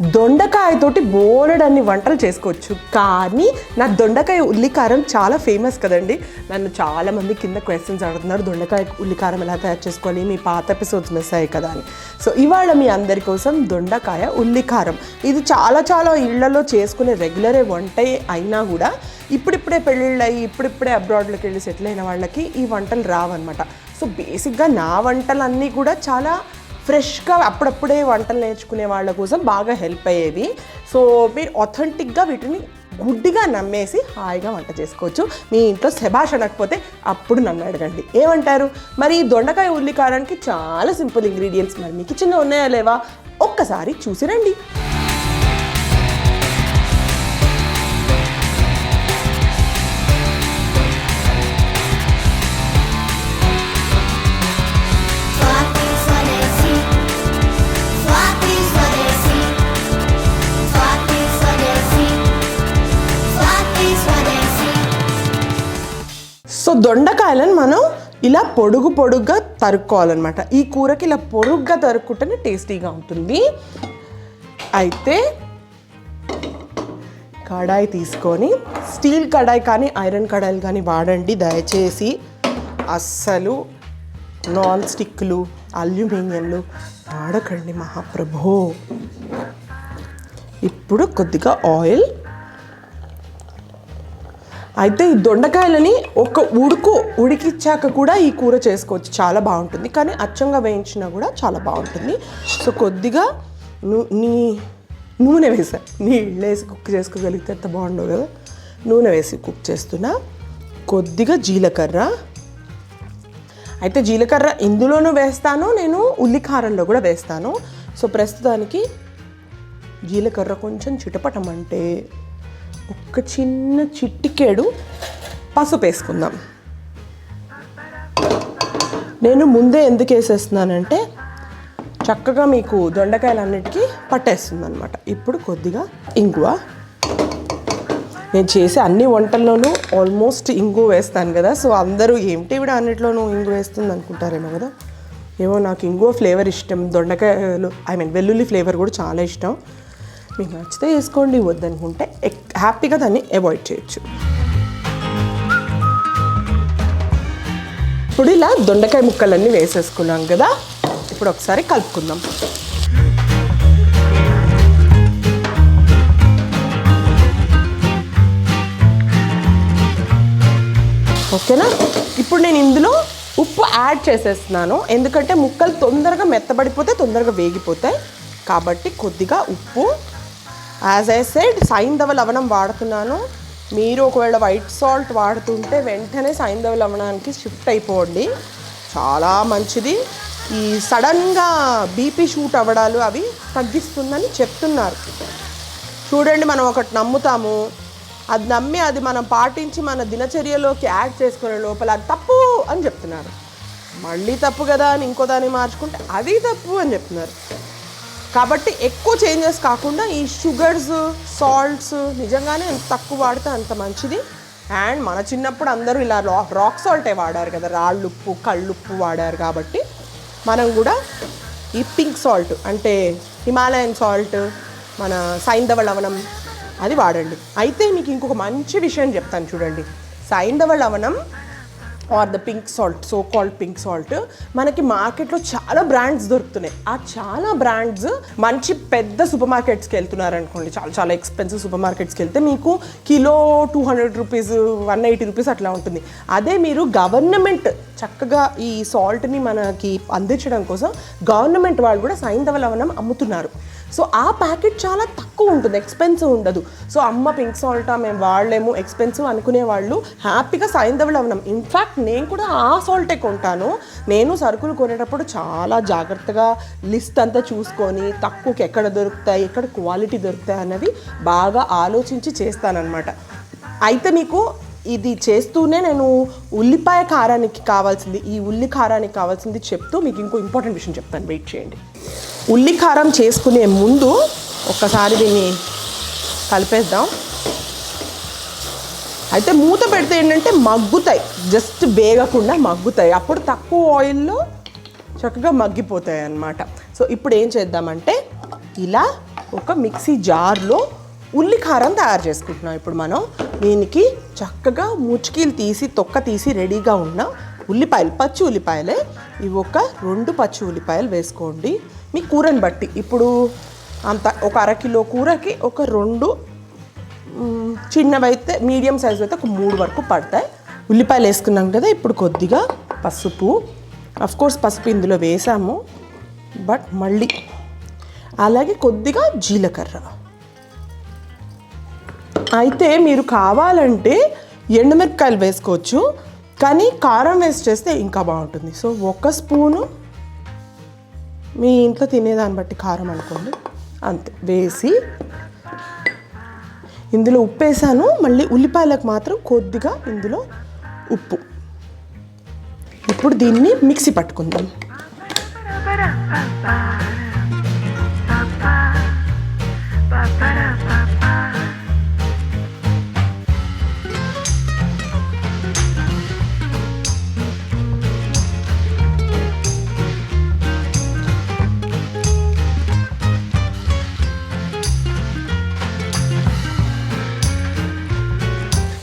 దొండకాయతోటి బోలెడన్ని వంటలు చేసుకోవచ్చు. కానీ నా దొండకాయ ఉల్లికారం చాలా ఫేమస్ కదండి. నన్ను చాలా మంది కింద క్వశ్చన్స్ అడుగుతున్నారు దొండకాయ ఉల్లికారం ఎలా తయారు చేసుకోవాలి? మీ పాత ఎపిసోడ్స్ మిస్ అయ్యాయి కదా అని. సో ఇవాళ మీ అందరి కోసం దొండకాయ ఉల్లికారం. ఇది చాలా చాలా ఇళ్ళలో చేసుకునే రెగ్యులరే వంటే అయినా కూడా ఇప్పుడిప్పుడే పెళ్ళిళ్ళు అయ్యి ఇప్పుడిప్పుడే అబ్రాడ్లోకి వెళ్ళి సెటిల్ అయిన వాళ్ళకి ఈ వంటలు రావన్నమాట. సో బేసిక్గా నా వంటలన్నీ కూడా చాలా ఫ్రెష్గా అప్పుడప్పుడే వంటలు నేర్చుకునే వాళ్ళ కోసం బాగా హెల్ప్ అయ్యేవి. సో మీరు అథెంటిక్గా వీటిని గుడ్డిగా నమ్మేసి హాయిగా వంట చేసుకోవచ్చు. మీ ఇంట్లో శభాష్ అనకపోతే అప్పుడు నన్ను అడగండి. ఏమంటారు? మరి ఈ దొండకాయ ఉల్లికారానికి చాలా సింపుల్ ఇంగ్రీడియంట్స్ మరి మీకు కిచెన్లో ఉన్నాయా లేవా? ఒక్కసారి చూసి రండి. దొండకాయలను మనం ఇలా పొడుగు పొడుగ్గా తరుక్కోవాలన్నమాట. ఈ కూరకి ఇలా పొడుగ్గా తరుక్కుంటేనే టేస్టీగా ఉంటుంది. అయితే కడాయి తీసుకొని స్టీల్ కడాయి కానీ ఐరన్ కడాయిలు కానీ వాడండి. దయచేసి అస్సలు నాన్ స్టిక్లు అల్యూమినియంలు వాడకండి మహాప్రభో. ఇప్పుడు కొద్దిగా ఆయిల్ అయితే ఈ దొండకాయలని ఒక ఉడుకు ఉడికిచ్చాక కూడా ఈ కూర చేసుకోవచ్చు. చాలా బాగుంటుంది. కానీ అచ్చంగా వేయించినా కూడా చాలా బాగుంటుంది. సో కొద్దిగా నీ నూనె వేసా. నీళ్ళు వేసి కుక్ చేసుకోగలిగితే ఎంత బాగుండవు కదా. నూనె వేసి కుక్ చేస్తున్నా. కొద్దిగా జీలకర్ర. అయితే జీలకర్ర ఇందులోనూ వేస్తాను. నేను ఉల్లికారంలో కూడా వేస్తాను. సో ప్రస్తుతానికి జీలకర్ర కొంచెం చిటపటం అంటే ఒక చిన్న చిట్టికేడు పసుపు వేసుకుందాం నేను ముందే ఎందుకు వేసేస్తున్నానంటే చక్కగా మీకు దొండకాయలన్నిటికీ పట్టేస్తుంది అనమాట ఇప్పుడు కొద్దిగా ఇంగువ. నేను చేసే అన్ని వంటల్లోనూ ఆల్మోస్ట్ ఇంగు వేస్తాను కదా సో అందరూ ఏమిటి కూడా అన్నిట్లోనూ ఇంగు వేస్తుంది అనుకుంటారేమో కదా. ఏమో నాకు ఇంగువ ఫ్లేవర్ ఇష్టం దొండకాయలు ఐ మీన్ వెల్లుల్లి ఫ్లేవర్ కూడా చాలా ఇష్టం. మీకు నచ్చితే వేసుకోండి వద్దనుకుంటే ఎక్- హ్యాపీగా దాన్ని అవాయిడ్ చేయొచ్చు. ఇప్పుడు ఇలా దొండకాయ ముక్కలన్నీ వేసేసుకున్నాం కదా ఇప్పుడు ఒకసారి కలుపుకుందాం. ఓకేనా? ఇప్పుడు నేను ఇందులో ఉప్పు యాడ్ చేసేస్తున్నాను. ఎందుకంటే ముక్కలు తొందరగా మెత్తబడిపోతే తొందరగా వేగిపోతాయి. కాబట్టి కొద్దిగా ఉప్పు యాజ్ ఐ సెడ్ సైంధవ లవణం వాడుతున్నాను. మీరు ఒకవేళ వైట్ సాల్ట్ వాడుతుంటే వెంటనే సైంధవ లవణానికి షిఫ్ట్ అయిపోండి. చాలా మంచిది. ఈ సడన్గా బీపీ షూట్ అవ్వడాలు అవి తగ్గిస్తుందని చెప్తున్నారు. చూడండి మనం ఒకటి నమ్ముతాము. అది నమ్మి అది మనం పాటించి మన దినచర్యలోకి యాడ్ చేసుకునే లోపల అది తప్పు అని చెప్తున్నారు. మళ్ళీ తప్పు కదా అని ఇంకో దాన్ని మార్చుకుంటే అది తప్పు అని చెప్తున్నారు. కాబట్టి ఎక్కువ చేంజెస్ కాకుండా ఈ షుగర్స్ సాల్ట్స్ నిజంగానే ఎంత తక్కువ వాడితే అంత మంచిది. అండ్ మన చిన్నప్పుడు అందరూ ఇలా రా రాక్ సాల్టే వాడారు కదా రాళ్ళుప్పు కళ్ళుప్పు వాడారు కాబట్టి మనం కూడా ఈ పింక్ సాల్ట్ అంటే హిమాలయన్ సాల్ట్ మన సైంధవ లవణం అది వాడండి. అయితే మీకు ఇంకొక మంచి విషయం చెప్తాను చూడండి. సైంధవ లవణం are the pink salt so called pink salt మనకి మార్కెట్లో చాలా బ్రాండ్స్ దొరుకుతున్నాయి. ఆ చాలా బ్రాండ్స్ మంచి పెద్ద సూపర్ మార్కెట్స్కి వెళ్తున్నారు అనుకోండి చాలా చాలా ఎక్స్పెన్సివ్ సూపర్ మార్కెట్స్కి వెళ్తే మీకు kilo two hundred rupees one eighty rupees అట్లా ఉంటుంది. అదే మీరు గవర్నమెంట్ చక్కగా ఈ సాల్ట్ని మనకి అందించడం కోసం గవర్నమెంట్ వాళ్ళు కూడా సైంధవ లవణం అమ్ముతున్నారు. సో ఆ ప్యాకెట్ చాలా తక్కువ ఉంటుంది ఎక్స్పెన్సివ్ ఉండదు. సో అమ్మ పింక్ సాల్ట్ మేము వాడలేము ఎక్స్పెన్సివ్ అనుకునే వాళ్ళు హ్యాపీగా సైంధవులు అవునాం ఇన్ఫ్యాక్ట్ నేను కూడా ఆ సాల్టే కొంటాను. నేను సరుకులు కొనేటప్పుడు చాలా జాగ్రత్తగా లిస్ట్ అంతా చూసుకొని తక్కువకి ఎక్కడ దొరుకుతాయి ఎక్కడ క్వాలిటీ దొరుకుతాయి అన్నవి బాగా ఆలోచించి చేస్తానన్నమాట. అయితే మీకు ఇది చేస్తూనే నేను ఉల్లిపాయ కారానికి కావాల్సింది ఈ ఉల్లి కారానికి కావాల్సింది చెప్తూ మీకు ఇంకో ఇంపార్టెంట్ విషయం చెప్తాను. వెయిట్ చేయండి. ఉల్లి కారం చేసుకునే ముందు ఒక్కసారి దీన్ని కలిపేద్దాం. అయితే మూత పెడితే ఏంటంటే మగ్గుతాయి జస్ట్ వేగకుండా మగ్గుతాయి. అప్పుడు తక్కువ ఆయిల్లో చక్కగా మగ్గిపోతాయి అన్నమాట సో ఇప్పుడు ఏం చేద్దామంటే ఇలా ఒక మిక్సీ జార్లో ఉల్లి కారం తయారు చేసుకుంటున్నాం. ఇప్పుడు మనం దీనికి చక్కగా ముచ్చుకీలు తీసి తొక్క తీసి రెడీగా ఉన్న ఉల్లిపాయలు పచ్చి ఉల్లిపాయలే. ఇవి ఒక రెండు పచ్చి ఉల్లిపాయలు వేసుకోండి. మీ కూరని బట్టి. ఇప్పుడు అంత ఒక అరకిలో కూరకి ఒక రెండు చిన్నవైతే మీడియం సైజు అయితే ఒక మూడు వరకు పడతాయి. ఉల్లిపాయలు వేసుకున్నాం కదా ఇప్పుడు కొద్దిగా పసుపు. అఫ్ కోర్స్ పసుపు ఇందులో వేసాము. బట్ మళ్ళీ అలాగే కొద్దిగా జీలకర్ర. అయితే మీరు కావాలంటే ఎండుమిరపకాయలు వేసుకోవచ్చు కానీ కారం వేస్ట్ చేస్తే ఇంకా బాగుంటుంది. సో ఒక స్పూను మీ ఇంట్లో తినేదాన్ని బట్టి కారం అనుకోండి. అంతే వేసి ఇందులో ఉప్పు వేసాను మళ్ళీ ఉల్లిపాయలకు మాత్రం కొద్దిగా ఇందులో ఉప్పు. ఇప్పుడు దీన్ని మిక్సీ పట్టుకుందాం.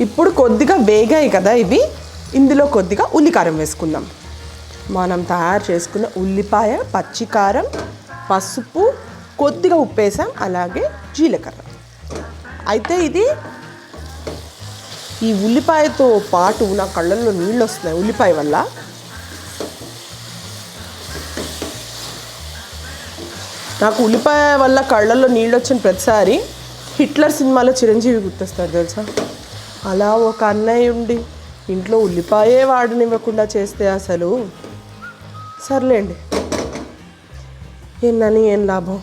ఇప్పుడు కొద్దిగా వేగాయి కదా ఇవి. ఇందులో కొద్దిగా ఉల్లికారం వేసుకుందాం. మనం తయారు చేసుకున్న ఉల్లిపాయ పచ్చికారం పసుపు కొద్దిగా ఉప్పు వేసాం అలాగే జీలకర్ర. అయితే ఇది ఈ ఉల్లిపాయతో పాటు నా కళ్ళల్లో నీళ్ళు వస్తున్నాయి ఉల్లిపాయ వల్ల. నాకు ఉల్లిపాయ వల్ల కళ్ళల్లో నీళ్ళు వచ్చిన ప్రతిసారి హిట్లర్ సినిమాలో చిరంజీవి గుర్తొస్తారు తెలుసా? అలా ఒక అన్నయ్య ఉండి ఇంట్లో ఉల్లిపాయే వాడనివ్వకుండా చేస్తే అసలు సర్లేండి. ఎన్నని ఏం లాభం?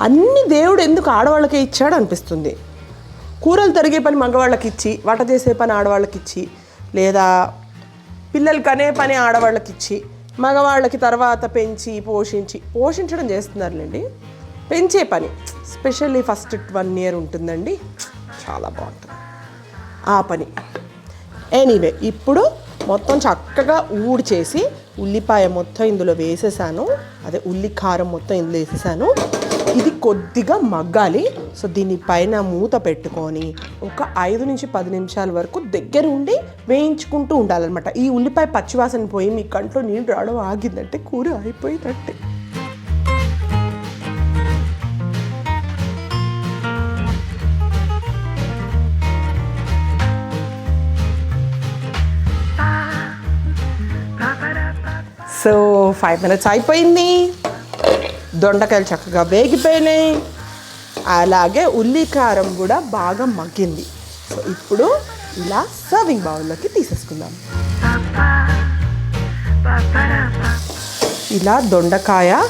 అన్ని దేవుడు ఎందుకు ఆడవాళ్ళకే ఇచ్చాడు అనిపిస్తుంది. కూరలు తరిగే పని మగవాళ్ళకి ఇచ్చి వంట చేసే పని ఆడవాళ్ళకి ఇచ్చి లేదా పిల్లలు కనే పని ఆడవాళ్ళకి ఇచ్చి మగవాళ్ళకి తర్వాత పెంచి పోషించి పోషించడం చేస్తున్నారులేండి. పెంచే పని స్పెషల్లీ ఫస్ట్ వన్ ఇయర్ ఉంటుందండి. చాలా బాగుంటుంది. ఆ పని. ఎనీవే ఇప్పుడు మొత్తం చక్కగా ఊడి చేసి ఉల్లిపాయ మొత్తం ఇందులో వేసేసాను. అదే ఉల్లి కారం మొత్తం ఇందులో వేసేసాను. ఇది కొద్దిగా మగ్గాలి. సో దీని పైన మూత పెట్టుకొని ఒక ఐదు నుంచి పది నిమిషాల వరకు దగ్గర ఉండి వేయించుకుంటూ ఉండాలన్నమాట. ఈ ఉల్లిపాయ పచ్చివాసన పోయి మీ కంట్లో నీళ్ళు రావడం ఆగిందంటే కూర అయిపోయిందంటే సో ఫైవ్ మినిట్స్ అయిపోయింది. దొండకాయలు చక్కగా వేగిపోయినాయి. అలాగే ఉల్లి కారం కూడా బాగా మగ్గింది. సో ఇప్పుడు ఇలా సర్వింగ్ బౌల్లోకి తీసేసుకుందాం. ఇలా దొండకాయ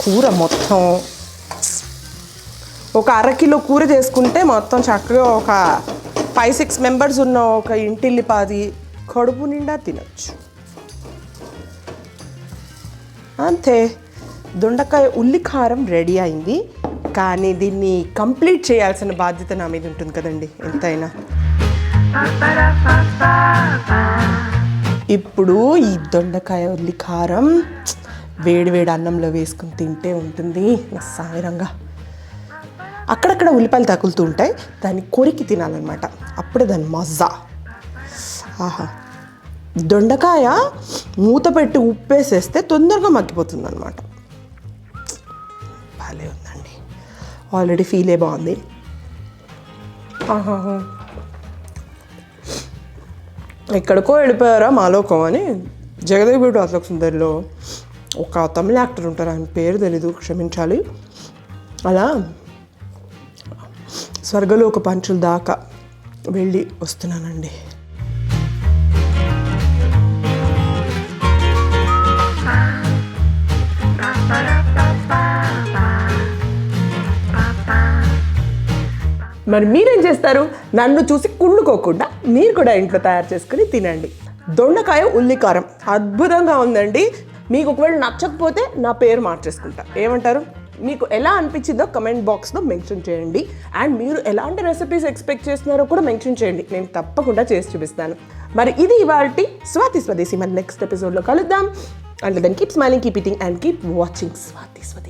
కూర మొత్తం. ఒక అరకిలో కూర చేసుకుంటే మొత్తం చక్కగా ఒక ఫైవ్ సిక్స్ మెంబర్స్ ఉన్న ఒక ఇంటిల్లిపాది కడుపు నిండా తినచ్చు. అంతే. దొండకాయ ఉల్లి కారం రెడీ అయింది. కానీ దీన్ని కంప్లీట్ చేయాల్సిన బాధ్యత నా మీద ఉంటుంది కదండి. ఎంతైనా. ఇప్పుడు ఈ దొండకాయ ఉల్లి కారం వేడి వేడి అన్నంలో వేసుకుని తింటే ఉంటుంది. నా అక్కడక్కడ ఉల్లిపాయలు తగులుతూ ఉంటాయి. దాన్ని కొరికి తినాలన్నమాట. అప్పుడే దాని మజా. ఆహా. దొండకాయ మూత పెట్టి ఉప్పేసేస్తే తొందరగా మగ్గిపోతుంది అనమాట భలే ఉందండి. ఆల్రెడీ ఫీలే బాగుంది. ఆహాహా. ఎక్కడికో వెళ్ళిపోయారా మాలోకం అని జగదేవిడు అశోక్ సుందరిలో ఒక తమిళ యాక్టర్ ఉంటారు ఆయన పేరు తెలీదు క్షమించాలి. అలా స్వర్గలోక పంచుల దాకా వెళ్ళి వస్తున్నానండి. మరి మీరేం చేస్తారు? నన్ను చూసి కుళ్ళుకోకుండా మీరు కూడా ఇంట్లో తయారు చేసుకుని తినండి. దొండకాయ ఉల్లికారం అద్భుతంగా ఉందండి. మీకు ఒకవేళ నచ్చకపోతే నా పేరు మార్చేసుకుంటా. ఏమంటారు? మీకు ఎలా అనిపించిందో కమెంట్ బాక్స్లో మెన్షన్ చేయండి. అండ్ మీరు ఎలాంటి రెసిపీస్ ఎక్స్పెక్ట్ చేస్తున్నారో కూడా మెన్షన్ చేయండి. నేను తప్పకుండా చేసి చూపిస్తాను. మరి ఇది ఇవాళ స్వాతి స్వదేశీ మరి నెక్స్ట్ ఎపిసోడ్లో కలుద్దాం. And then keep smiling keep eating and keep watching Swathi Swadeshi